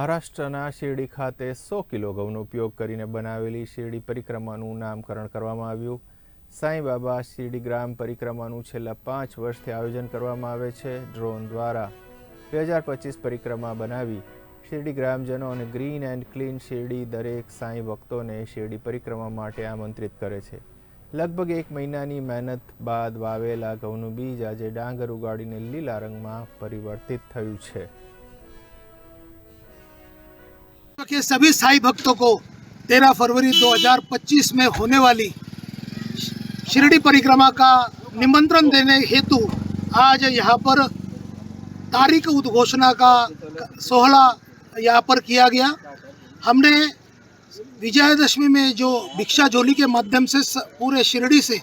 મહારાષ્ટ્રના શિરડી ખાતે સો કિલો ઘઉંનો ઉપયોગ કરીને બનાવેલી શિરડી પરિક્રમાનું નામકરણ કરવામાં આવ્યું. સાંઈ બાબા શિરડી ગ્રામ પરિક્રમાનું છેલ્લા પાંચ વર્ષથી આયોજન કરવામાં આવે છે ડ્રોન દ્વારા. બે હજાર પચીસ પરિક્રમા બનાવી શિરડી ગ્રામજનો અને ગ્રીન એન્ડ ક્લીન શિરડી દરેક સાંઈ ભક્તોને શિરડી પરિક્રમા માટે આમંત્રિત કરે છે. લગભગ એક મહિનાની મહેનત બાદ વાવેલા ઘઉંનું બીજ આજે ડાંગર ઉગાડીને લીલા રંગમાં પરિવર્તિત થયું છે. के सभी साई भक्तों को 13 फरवरी 2025 में होने वाली शिरडी परिक्रमा का निमंत्रण देने हेतु आज यहाँ पर तारीख उद्घोषणा का सोहला यहाँ पर किया गया। हमने विजयादशमी में जो भिक्षा झोली के माध्यम से पूरे शिरडी से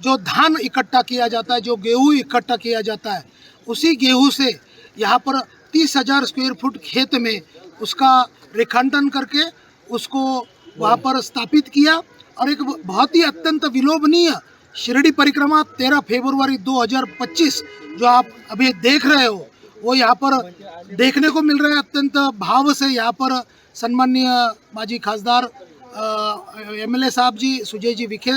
जो धान इकट्ठा किया जाता है, जो गेहूँ इकट्ठा किया जाता है, उसी गेहूँ से यहाँ पर तीस हज़ार स्क्वायर फुट खेत में उसका रेखांकन करके उसको वहाँ पर स्थापित किया और एक बहुत ही अत्यंत विलोभनीय शिरडी परिक्रमा तेरह फरवरी 2025 जो आप अभी देख रहे हो वो यहाँ पर देखने को मिल रहा है अत्यंत भाव से। यहाँ पर सन्माननीय माजी खासदार एम एल ए साहब जी सुजय जी विखे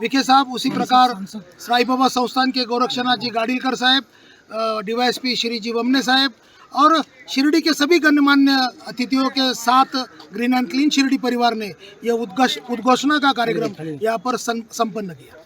विखे साहब उसी प्रकार साई बाबा संस्थान के गोरक्षनाथ जी गाड़ीकर साहब डीवाईएसपी श्री जी वमने साहेब और शिरडी के सभी गणमान्य अतिथियों के साथ ग्रीन एंड क्लीन शिरडी परिवार ने यह उद्घोष उद्घोषणा का कार्यक्रम यहाँ पर संपन्न किया।